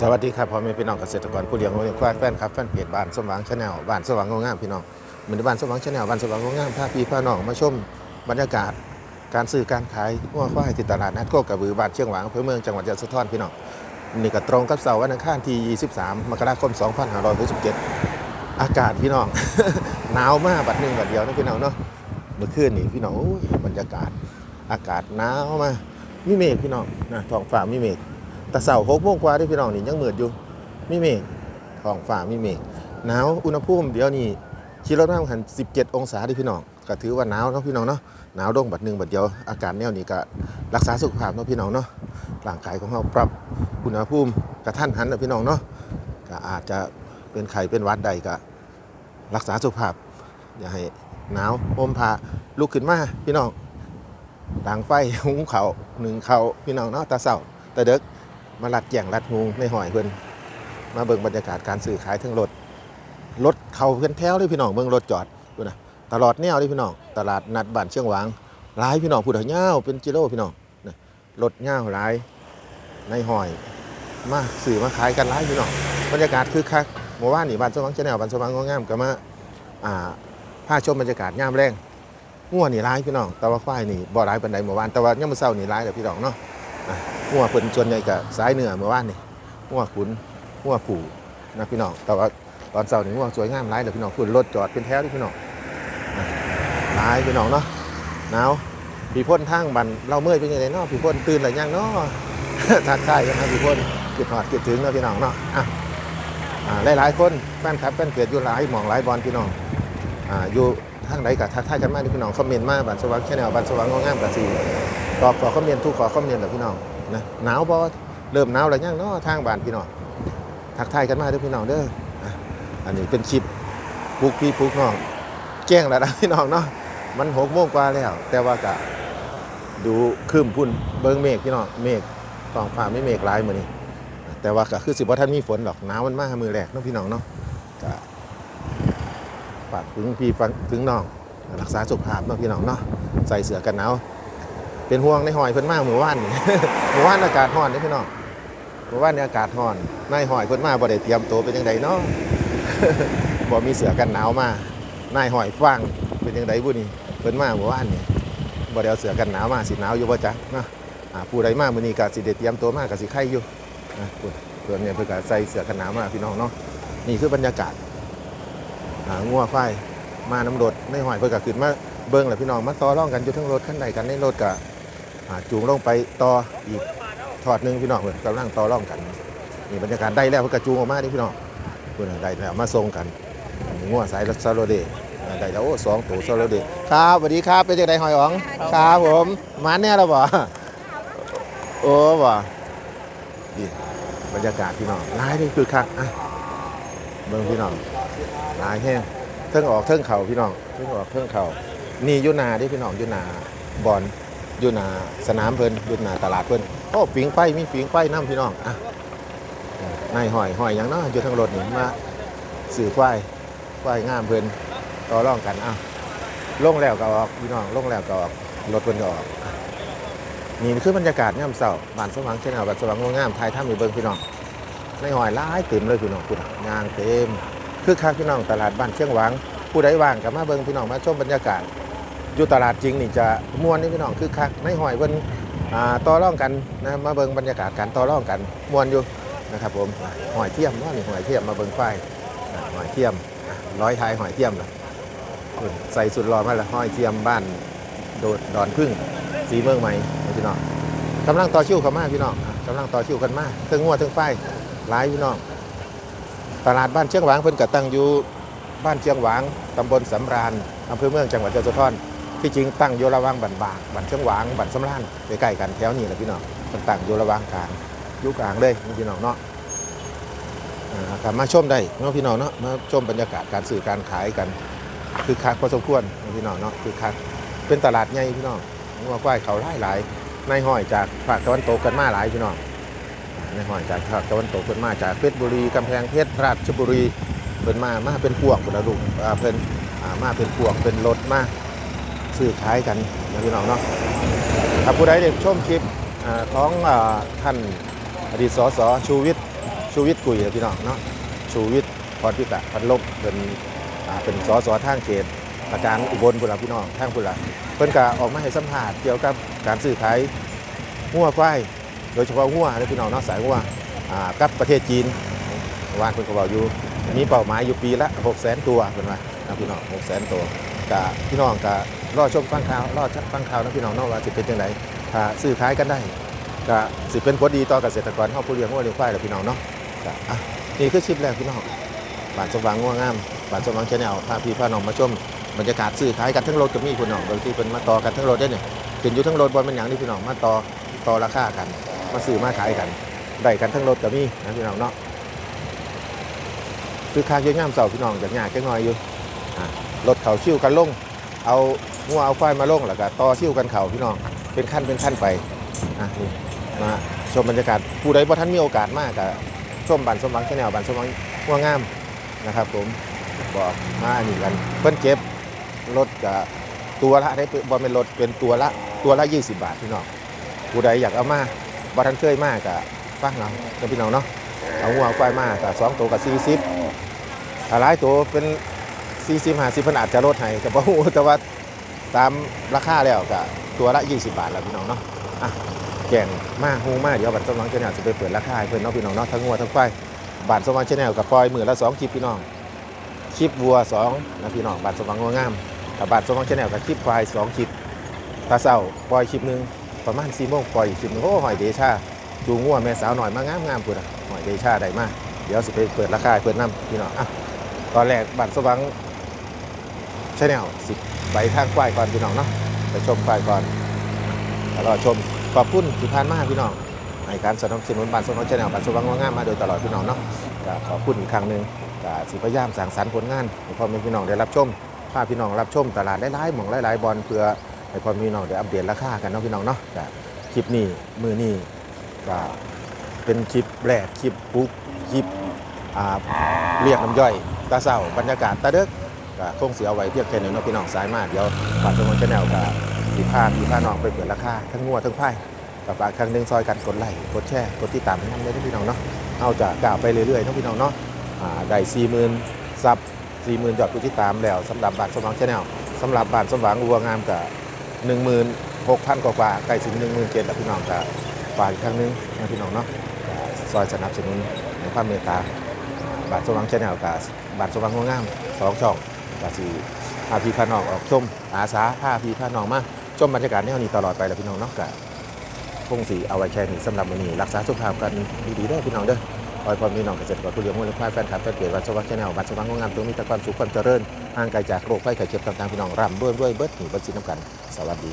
สวัสดีครับพ่อแม่พี่น้องเกษตรกรผู้เลี้ยงวัวเลี้ยงควายแฟนครับแฟนเพจบ้านสมหวังชาแนลบ้านสว่างงามพี่น้องเหมือนบ้านสว่างชาแนลบ้านสว่างงามพาพี่พาน้องมาชมบรรยากาศการซื้อการขายวัวควายที่ตลาดนัดโคกระบือบ้านเชียงหวางอำเภอเมืองจังหวัดยะโสธรพี่น้องนี่ก็ตรงกับเสาร์วันอังคารที่ 23 มกราคม 2567 อากาศพี่น้องหนาวมากบัดหนึงบัดเดียวนะพี่น้องเนาะเมื่อคืนนี่พี่น้องบรรยากาศอากาศหนาวมากมีเมฆพี่น้องนะท้องฟ้ามีเมฆ แต่เสาหกโมงกว่าที่พี่น้องนี่ยังมืดอยู่มีเมฆท้องฟ้ามีเมฆหนาวอุณหภูมิเดี๋ยวนี้ขี่รถมาหัน17 องศาที่พี่น้องก็ถือว่าหนาวเนาะพี่น้องเนาะหนาวลงบัดหนึงบัดเดียวอาการแนวนี้ก็รักษาสุขภาพเนาะพี่น้องเนาะร่างกายของเราปรับอุณหภูมิกระทันหันนะพี่น้องเนาะก็อาจจะเป็นไข้เป็นวัดใดก็รักษาสุขภาพ อย่าให้หนาวห่มผ้าลุกขึ้นมาพี่น้องดังไฟหุงเขาหนึ่งเขาพี่น้องเนาะตาเศร้าตาเด็ก มาลัดแย่งลัดหูในหอยเพิ่นมาเบิ่งบรรยากาศการซื้อขายทั้งรถรถเขาเพิ่นแถวเลยพี่น้องเบิ่งรถจอดดูนะตลอดแนวเลยพี่น้องตลาดนัดบ้านเชียงหวางหลายพี่น้องผู้ใดยาเป็นกิโลพี่น้องนะรถยาหลายในหอยมาซื้อมาขายกันหลายพี่น้องบรรยากาศคือคักเมื่อวานนี่บ้านสว่างชาแนลบ้านสว่างงามก็มาอ่าพาชมบรรยากาศยามแรงง่วนี่หลายพี่น้องแต่ว่าควายนี่บ่หลายปานใดเมื่อวานแต่ว่ายามมื้อเช้านี่หลายแล้วพี่น้องเนาะ หัวเพิ่นส่วนใหญ่ก็สายเหนือเมื่อวานนี่หัวขุนหัวผู่นะพี่น้องแต่ว่าตอนเช้านี่หัวสวยงามหลายเลยพี่น้องคุณรถจอดเป็นแถวเลยพี่น้องหลายพี่น้องเนาะหนาวพี่พ่นทางบันเราเมื่อยเป็นยังไงเนาะพี่พ่นตื่นหรือยังเนาะทักทายกันนะพี่พ่นคิดหอดคิดถึงเนาะพี่น้องเนาะอะอ่ายหลายคนแฟนคลับแฟนเพจอยู่หลายหมองหลายบอลพี่น้องอ่าอยู่ทางไหนกับทักทายกันมาที่พี่น้องคอมเมนต์มากบันสว่างแชนแนลบันสว่างงามๆกับสีตอบขอคอมเมนต์ทุกขอคอมเมนต์แบบพี่น้อง นะหนาวบ่เริ่มหนาวแล้วยังเนาะทางบ้านพี่น้องทักทายกันมาเด้อพี่น้องเด้ออันนี้เป็นคลิปปลูกพี่ปลูกน้องแจ้งแล้วนะพี่น้องเนาะมันหกโมงกว่าแล้ว แต่ว่ากะดูครึ้มพุ่นเบิ่งเมฆพี่น้องเมฆท้องฟ้าไม่เมฆหลายมื้อนี้แต่ว่าก็คือสิบ่าทันมีฝนหรอกหนาวมันมามือแรกเนาะพี่น้องเนาะก็ฝากถึงพี่ฟังถึงน้องรักษาสุขภาพเนาะพี่น้องเนาะใส่เสื้อกันหนาว เป็นห่วงในหอยเพิ่นมาเมื่อวานนี่เมื่อวานอากาศร้อนเด้พี่น้องเมื่อวานนี่อากาศร้อนนายหอยเพิ่นมาบ่ได้เตรียมตัวเป็นจังไดเนาะบ่มีเสื้อกันหนาวมานายหอยฟังเป็นจังไดบุนี่เพิ่นมาเมื่อวานนี่บ่ได้เอาเสื้อกันหนาวมาสิหนาวอยู่บ่จ๊ะเนาะอ่าผู้ใดมามื้อนี้ก็สิได้เตรียมตัวมาก็สิไข่อยู่นะคุณเพิ่นเนี่ยเพิ่นก็ใส่เสื้อกันหนาวมาพี่น้องเนาะนี่คือบรรยากาศอ่างัวควายมาน้ำรถนายหอยเพิ่นก็ขึ้นมาเบิ่งแหละพี่น้องมาต่อรองกันอยู่ทั้งรถคันใดกันในรถก็ จูงลงไปต่ออีกทอดหนึงพี่น้องเพื่อนกำลังต่อร่องกันนี่บรรยากาศได้แล้วเพื่อกระจูงออกมาดิพี่น้องเพื่อนได้แล้วมาส่งกันอันนี้งัวสายซาโรเดอ่าได้แล้วโอ้สองตัวซาโรเดครับสวัสดีครับเป็นยังไงหอยอ๋องครับผมมาแน่แล้วบ่โอ้บ่ดีบรรยากาศพี่น้องร้ายนี่คือคักอะเบิ่งพี่น้องร้ายแห้งเทิงออกเทิงเข่าพี่น้องเทิงออกเทิงเข่านี่อยุนาเดิพี่น้องอยุนาบอล อยู่หน้าสนามเพิ่นอยู่หน้าตลาดเพิ่นโอ้ปิงไฟมีปิงไฟน้ำพี่น้องอะนายหอยหอยหยังเนาะอยู่ทางรถนี่มาสื่อควายควายงามเพิ่นต่อรองกันอะลงแล้วก็ออกพี่น้องลงแล้วก็ออกรถเพิ่นก็ออกนี่คือบรรยากาศยามเช้าบ้านสว่างเช่นเอาบ้านสว่างงามทายถ้ำอยู่เบิ่งพี่น้องนายหอยหลายเต็มเลยพี่น้องคุณงานเต็มคือคักพี่น้องตลาดบ้านเชียงหวางผู้ใดว่างก็มาเบิ่งพี่น้องมาชมบรรยากาศ อยู่ตลาดจริงนี่จะม่วนนี่พี่น้องคือคักในหอยเพิ่นต่อร่องกันนะมาเบิ่งบรรยากาศการต่อร่องกันม่วนอยู่นะครับผมหอยเทียมว่านี่หอยเทียมมาเบิ่งไฟอ่าหอยเทียมร้อยท้ายหอยเทียมนะใส่สุดรอมาแล้วหอยเทียมบ้านโดดดอนพึ่งสีเมืองใหม่พี่น้องกำลังต่อชิวเข้ามากพี่น้องกำลังต่อชิวกันมาเทั้งงัวเทั้งไฟหลายพี่น้องตลาดบ้านเชียงหวางเพิ่นก็ตั้งอยู่บ้านเชียงหวางตำบลสำราญอำเภอเมืองจังหวัดยโสธร ที่จริงตั้งอยู่ระว่างบันบากบันเชียงหวางบันสำรานใกล้ๆกันแถวนี้แหละพี่น้องมันตั้งอยู่ระว่างกลางยู่กลางเลยพี่น้องเนาะกลับมาชมได้เนาะพี่น้องเนาะมาชมบรรยากาศการสื่อการขายกัน คือคักพอสมควรพี่น้องเนาะคือคักเป็นตลาดใหญ่พี่น้องว่าควายเขาหลายหลายในห้อยจากภาคตะวันตกกันมาหลายพี่น้องในห้อยจากภาคตะวันตกเพิ่นมาจากเพชรบุรีกำแพงเพชรราชบุรีเพิ่นมามาเป็นพวงพุ่นลูกอ่าเพิ่นามาเป็นพวงเป็นรถมา ซื้อขายกันนะพี่น้องเนาะถ้าผู้ใดเด็กชมคลิปอของอท่านอดีตสสชูวิทย์ชูวิทย์กุยครับพี่น้องเนาะชูวิทย์พรพิตะพันลบเป็นเป็นสสทางเขตอาการอุบลบุรีพี่น้องทางบุรีเพิ่นก็ออกมาให้สัมภาษณ์เกี่ยวกับการซื้อขายงัวควายโดยเฉพาะงัวนะพี่น้องเนาะสายงัวกับประเทศจีนวานเพิ่นก็บอกอยู่มีเป้าหมายอยู่ปีละ6 0 0 0 0ตัวเพิ่นว่านะพี่น้อง6 0 0 0 0ตัว ก็พี่น้องก็รอชมฟังข่าวรอฟังข่าวนะพี่น้องเนาะว่าสิเป็นจังไดถ้าซื้อขายกันได้ก็สิเป็นผลดีต่อเกษตรกรเฮาผู้เลี้ยงงัวเลี้ยงควายแหละพี่น้องเนาะก็อะนี่คือคลิปแรกพี่น้องบานสว่างงัวงามบานสว่างชาแนลพาพี่พาน้องมาชมบรรยากาศซื้อขายกันทั้งรถกับมีพี่น้องบางทีเพิ่นมาต่อกันทั้งรถได้เนี่ยขึ้นอยู่ทั้งรถบ่แม่นหยังนี่พี่น้องมาต่อต่อราคากัน มาซื้อมาขายกันได้กันทั้งรถกับมีนะพี่น้องเนาะคือคางเยอะงามเสาพี่น้องจากหยากจังน้อยอยู่อะ รถเขาชิวกันลง เอางัวเอาควายมาลงแล้วก็ต่อชิวกันเขาพี่น้องเป็นขั้นเป็นขั้นไปอะนี่มาชมบรรยากาศผู้ใดบ่ท่านมีโอกาสมากกับชมบันสมวังแชนแนลบันสมวังหัวงามนะครับผมบอกมาอันนี้กันเพิ่นเก็บรถกับตัวละได้บ่เป็นรถเป็นตัวละตัวละ 20 บาทพี่น้องผู้ใดอยากเอามาบ่ท่านเคยมากกับฟังเราเด้อพี่น้องเนาะเอาหัวเอาควายมากับสองตัวกับ40ถ้าหลายตัวเป็น 40 50เพิ่นอาจจะลดให้แต่บ่แต่ว่าตามราคาแล้วก็ตัวละ 20 บาทแล้วพี่น้องเนาะอะแกงมากฮูมากเดี๋ยวบัตรสมหวังชาแนลจะไปเปิดราคาให้เพื่อนน้องพี่น้องเนาะทั้งงัวทั้งควายบัตรสมหวังชาแนลกับปล่อยมือละสองคลิปพี่น้องคลิปวัวสองนะพี่น้องบัตรสมหวังงัวงามกับบัตรสมหวังชาแนลกับคลิปควายสองคลิปตาเศร้าปล่อยคลิปหนึ่งประมาณสี่โมงปล่อยอีกคลิปหนึ่งโอ้หอยเดชาจูงงัวแม่สาวหน่อยมางามงามพุ่นอะหอยเดชาได้มากเดี๋ยวสิไปเปิดราคาให้เพื่อนน้ำพี่น้องอะตอนแรกบัตรสมหวัง ชาแนลสิไปทางควายก่อนพี่น้องเนาะไปชมควายก่อนแล้วชมขอบคุณที่ผ่านมาพี่น้องในการสนับสนุนบ้านสมองชาแนลบ้านสว่างงามมาโดยตลอดพี่น้องเนาะขอบคุณอีกครั้งหนึ่งก็สิพยายามสั่งสรรค์ผลงานให้พ่อแม่พี่น้องได้รับชมพาพี่น้องรับชมตลาดหลายๆหม่องหลายๆบอลเพื่อให้พ่อแม่พี่น้องได้อัปเดตราคากันเนาะพี่น้องเนาะก็คลิปนี้มือนี้ก็เป็นคลิปแรกคลิปปุ๊กคลิปเรียกน้ำย่อยตาเศร้าบรรยากาศตาเด็ก ก็คงเสียเอาไว้เพียงแค่นี้เนาะพี่น้องสายมากเดี๋ยวบ้านสมองชาแนลก็สิพาพี่พาน้องไปเปิดราคาทั้งงัวทั้งไผ่กับฝากครั้งหนึ่งซอยกันกดไลค์กดแชร์กดติดตามให้น้องเลยนะพี่น้องเนาะเอาจะกล่าวไปเรื่อยๆนะพี่น้องเนาะอ่าได้สี่หมื่นซับสี่หมื่นยอดผู้ติดตามแล้วสำหรับบานสมหวังชาแนลสำหรับบานสมหวังวัวงามกับหนึ่งหมื่นหกพันกว่าใกล้ถึงหนึ่งหมื่นเจ็ดแล้วพี่น้องกับฝากอีกครั้งหนึงนะพี่น้องเนาะซอยสนับสนุนในความเมตตาบานสมหวังชาแนลกับบานสมหวังวัวงามสองช่อง กาสีพาพี่พาน้องออกชมอาสาพาพี่พาน้องมาชมบรรยากาศแนวนี้ตลอดไปแล้วพี่น้องเนาะกับคงสีเอาไว้แค่นี้สำหรับวันนี้ รักษาสุขภาพกันดีๆเด้อพี่น้องเด้อขอให้พ่อพี่น้องเกษตรกรผู้เลี้ยงวัวเลี้ยงควายแฟนคลับแฟนเพจวัดสวัสดิ์ชาแนลวัดสว่างงามตรงนี้แต่ความสุขความเจริญห่างไกลจากโรคภัยไข้เจ็บต่างๆพี่น้องร่ำรวยรวยเบิดหนีเบิดสินน้ำกัน สวัสดี